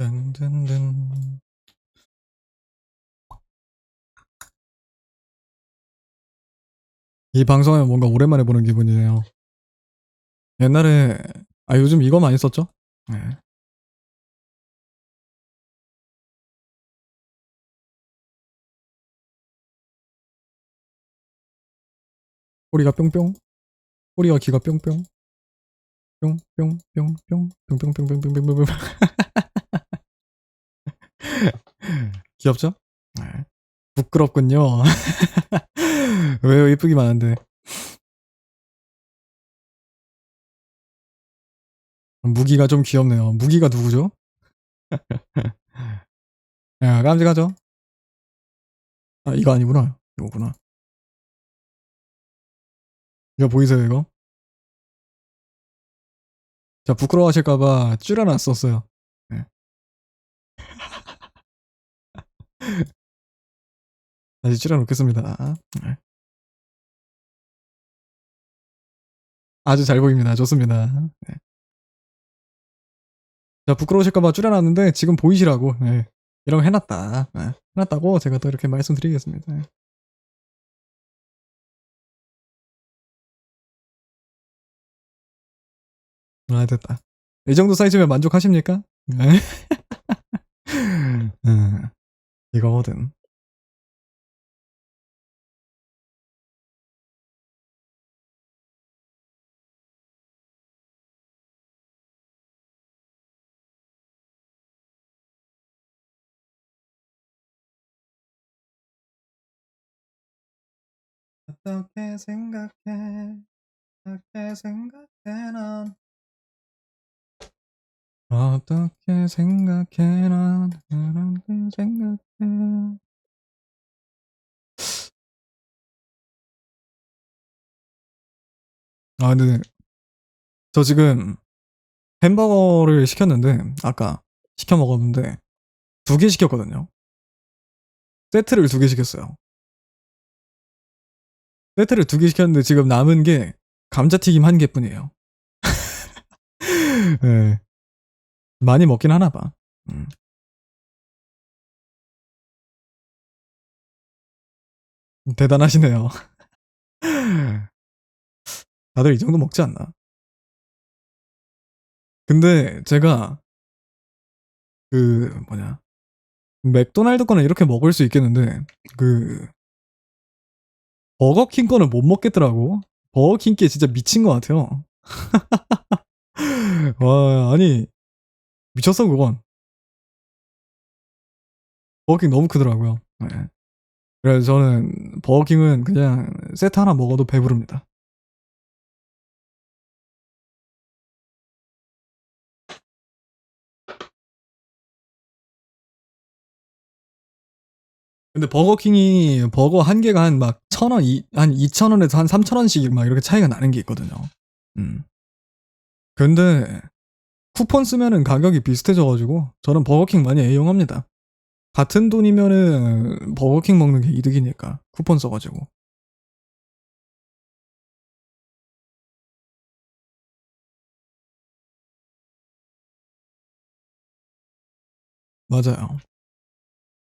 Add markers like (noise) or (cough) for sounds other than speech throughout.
든든든. 이 방송은 뭔가 오랜만에 보는 기분이네요. 옛날에 아 요즘 이거 많이 썼죠? 네. 꼬리가 뿅뿅. 꼬리가 귀가 뿅뿅. 뿅뿅뿅뿅 뿅뿅뿅뿅뿅뿅뿅. (laughs) 귀엽죠? 네. 부끄럽군요. (laughs) 왜요? 이쁘기만 한데. 무기가 좀 귀엽네요. 무기가 누구죠? (laughs) 야, 깜찍하죠? 아, 이거 아니구나. 이거구나. 이거 보이세요, 이거? 자, 부끄러워하실까봐 줄여놨었어요. 다시 줄여놓겠습니다. 네. 아주 잘 보입니다. 좋습니다. 네. 자, 부끄러우실까봐 줄여놨는데 지금 보이시라고. 네. 이런 거 해놨다. 네. 해놨다고 제가 또 이렇게 말씀드리겠습니다. 네. 아, 됐다. 이 정도 사이즈면 만족하십니까? 네. (laughs) 음, 이거거든. 어떻게 생각해? 어떻게 생각해 넌? 어떻게 생각해 넌? 어떻게 생각해? 아, 근데 저 지금 햄버거를 시켰는데 아까 시켜 먹었는데 두 개 시켰거든요. 세트를 두 개 시켰어요. 세트를 두 개 시켰는데 지금 남은 게 감자튀김 한 개뿐이에요. (laughs) 네. 많이 먹긴 하나 봐. 음. 대단하시네요. (laughs) 다들 이 정도 먹지 않나? 근데 제가 그 뭐냐 맥도날드 거는 이렇게 먹을 수 있겠는데 그 버거킹 거는 못 먹겠더라고. 버거킹 게 진짜 미친 것 같아요. (laughs) 와 아니 미쳤어 그건. 버거킹 너무 크더라고요. 네. 그래서 저는 버거킹은 그냥 세트 하나 먹어도 배부릅니다. 근데 버거킹이 버거 한 개가 한 막 천 원, 한 이천 원에서 한 삼천 원씩 막 이렇게 차이가 나는 게 있거든요. 음. 근데 쿠폰 쓰면은 가격이 비슷해져가지고 저는 버거킹 많이 애용합니다. 같은 돈이면은 버거킹 먹는 게 이득이니까 쿠폰 써가지고. 맞아요.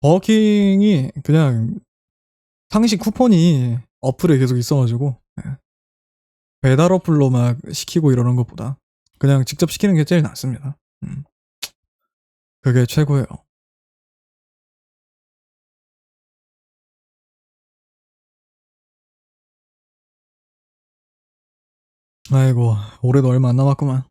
버거킹이 그냥 상시 쿠폰이 어플에 계속 있어가지고 네. 배달 어플로 막 시키고 이러는 것보다 그냥 직접 시키는 게 제일 낫습니다. 음. 그게 최고예요. 아이고 올해도 얼마 안 남았구만.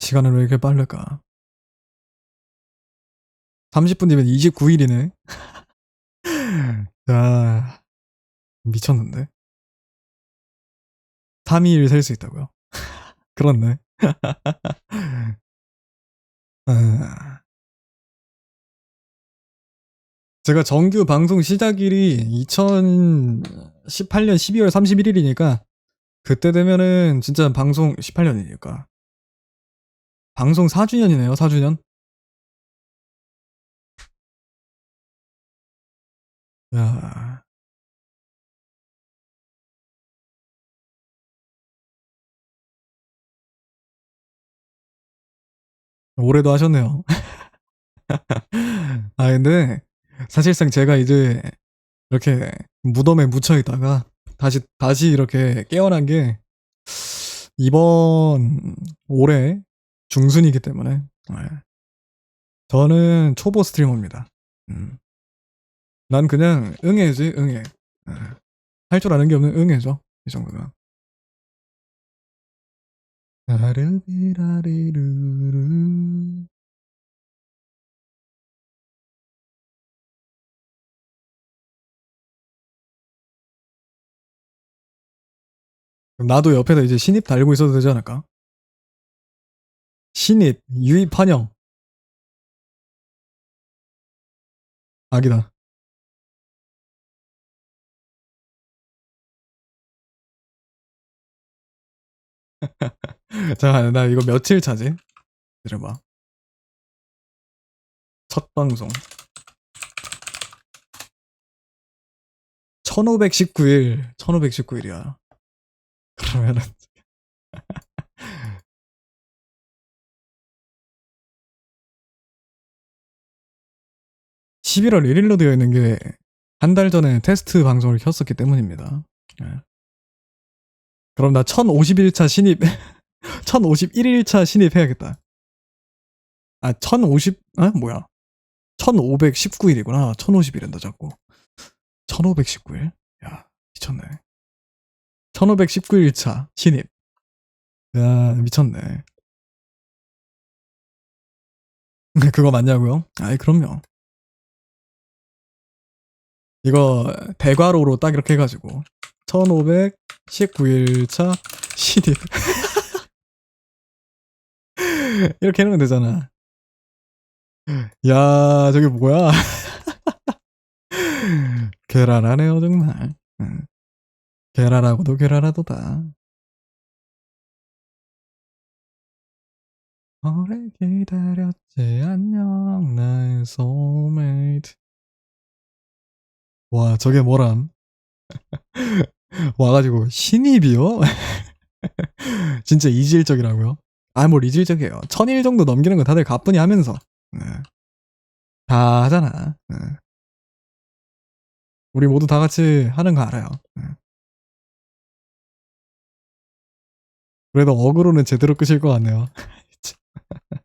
시간은 왜 이렇게 빠를까? 30분 뒤면 29일이네. 야, 미쳤는데? 3일 셀 수 있다고요? (laughs) 그렇네. (laughs) 아. 제가 정규 방송 시작일이 2018년 12월 31일이니까 그때 되면은 진짜 방송 18년이니까 방송 4주년이네요, 4주년. 아. 야. 올해도 하셨네요. (laughs) 아 근데 사실상 제가 이제 이렇게 무덤에 묻혀 있다가 다시 다시 이렇게 깨어난 게 이번 올해 중순이기 때문에 네. 저는 초보 스트리머입니다. 음. 난 그냥 응애지 응애. 네. 할줄 아는 게 없는 응애죠. 이 정도면. 라르비라리루루 나도 옆에다 이제 신입 달고 있어도 되지 않을까? 신입, 유입 환영. 아기다. (laughs) 자, 나 이거 며칠 차지? 들어봐. 첫 방송. 1519일, 1519일이야. (laughs) 그러면은 (laughs) 11월 1일로 되어 있는 게 한 달 전에 테스트 방송을 켰었기 때문입니다. 네. 그럼 나 1051차 신입 (laughs) 1051일차 신입해야겠다. 아 1050, 아 뭐야? 1519일이구나. 1050일인다 자꾸. 1519일? 야 미쳤네. 1519일차 신입. 야 미쳤네. 그거 맞냐고요? 아이 그럼요. 이거 대괄호로 딱 이렇게 해가지고 1519일차 신입 (laughs) 이렇게 해놓으면 되잖아. 야 저게 뭐야? (laughs) 괴랄하네요 정말. 응. 괴랄하고도 괴랄하도다. 오래 기다렸지 안녕 나의 소울메이트. 와 저게 뭐람 (laughs) 와가지고 신입이요? (laughs) 진짜 이질적이라고요? 아, 뭘 이질적이에요. 천일 정도 넘기는 거 다들 가뿐히 하면서. 네. 다 하잖아. 네. 우리 모두 다 같이 하는 거 알아요. 네. 그래도 어그로는 제대로 끄실 것 같네요. (laughs)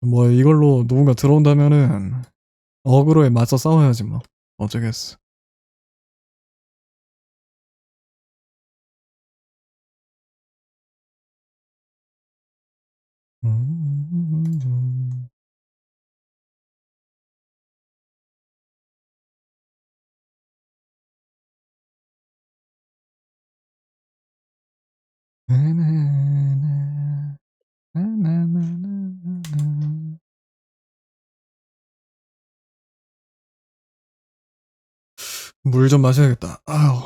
뭐 이걸로 누군가 들어온다면은 어그로에 맞서 싸워야지 뭐 어쩌겠어. 물 좀 마셔야겠다. 아유.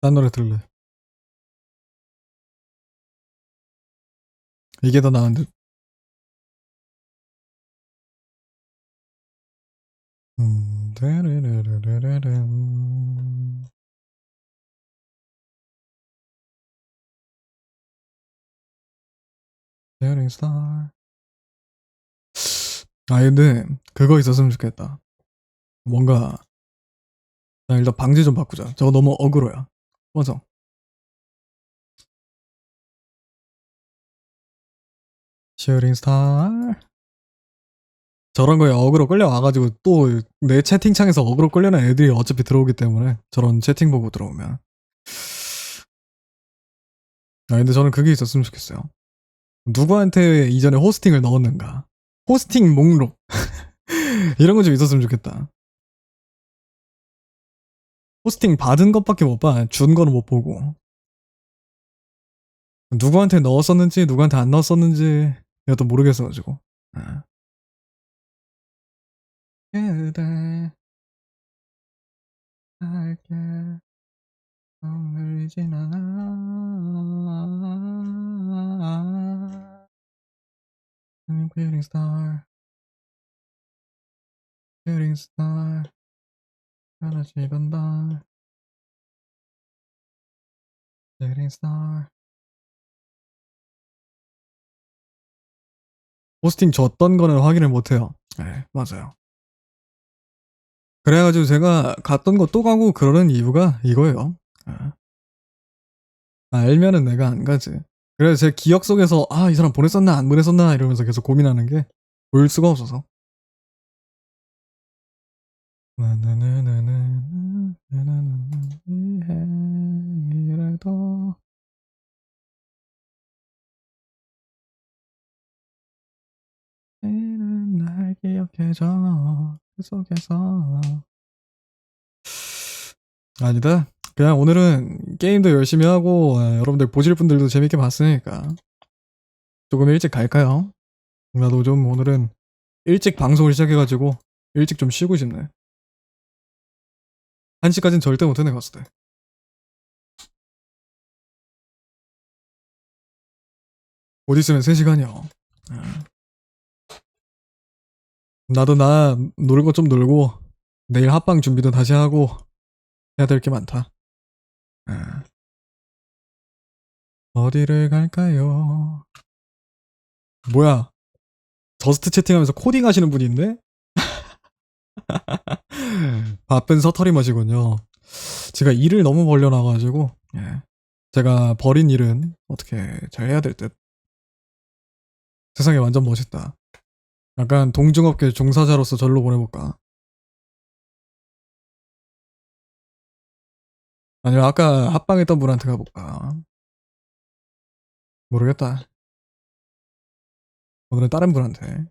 딴 노래 들래. 이게 더 나은 듯. 음, 데레레레레레렘. Shooting star. 아 근데 그거 있었으면 좋겠다. 뭔가 나 일단 방지 좀 바꾸자. 저거 너무 어그로야. 맞아. 슈팅 스타 저런 거에 어그로 끌려와가지고 또 내 채팅창에서 어그로 끌려는 애들이 어차피 들어오기 때문에 저런 채팅 보고 들어오면 아 근데 저는 그게 있었으면 좋겠어요 누구한테 이전에 호스팅을 넣었는가 호스팅 목록 (laughs) 이런 거 좀 있었으면 좋겠다 호스팅 받은 것밖에 못 봐. 준 거는 못 보고. 누구한테 넣었었는지, 누구한테 안 넣었었는지, 이것도 모르겠어가지고. 아. 그대. Shooting star, shooting star. 하나씩 간다. Shooting star. 호스팅 줬던 거는 확인을 못해요. 네, 맞아요. 그래가지고 제가 갔던 거 또 가고 그러는 이유가 이거예요. 아. 알면은 내가 안 가지. 그래서 제 기억 속에서 아 이 사람 보냈었나 안 보냈었나 이러면서 계속 고민하는 게 보일 수가 없어서. 날 기억해줘 그 속에서 아니다 그냥 오늘은 게임도 열심히 하고 아, 여러분들 보실 분들도 재밌게 봤으니까 조금 일찍 갈까요? 나도 좀 오늘은 일찍 방송을 시작해가지고 일찍 좀 쉬고 싶네 1시까진 절대 못해 갔을 때 곧 있으면 3시간이요 나도 나 놀고 좀 놀고 내일 합방 준비도 다시 하고 해야 될 게 많다. 아. 어디를 갈까요? 뭐야? 저스트 채팅하면서 코딩 하시는 있네? (laughs) 바쁜 서터리머시군요. 제가 일을 너무 벌려놔가지고, 예. 제가 버린 일은 어떻게 잘 해야 될 듯. 세상에 완전 멋있다. 약간 동중업계 종사자로서 절로 보내볼까? 아니면 아까 합방했던 분한테 가볼까? 모르겠다. 오늘은 다른 분한테.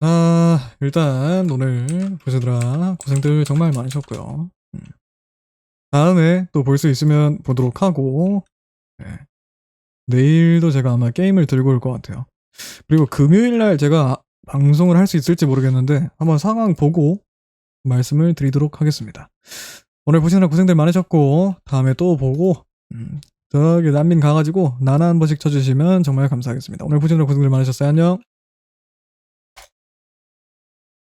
아, 일단 오늘 보시느라 고생들 정말 많으셨고요. 음. 다음에 또 볼 수 있으면 보도록 하고, 네. 내일도 제가 아마 게임을 들고 올 것 같아요. 그리고 금요일 날 제가 방송을 할 수 있을지 모르겠는데 한번 상황 보고 말씀을 드리도록 하겠습니다. 오늘 보시느라 고생들 많으셨고 다음에 또 보고 음, 저기 난민 가가지고 나나 한 번씩 쳐주시면 정말 감사하겠습니다. 오늘 보시느라 고생들 많으셨어요. 안녕.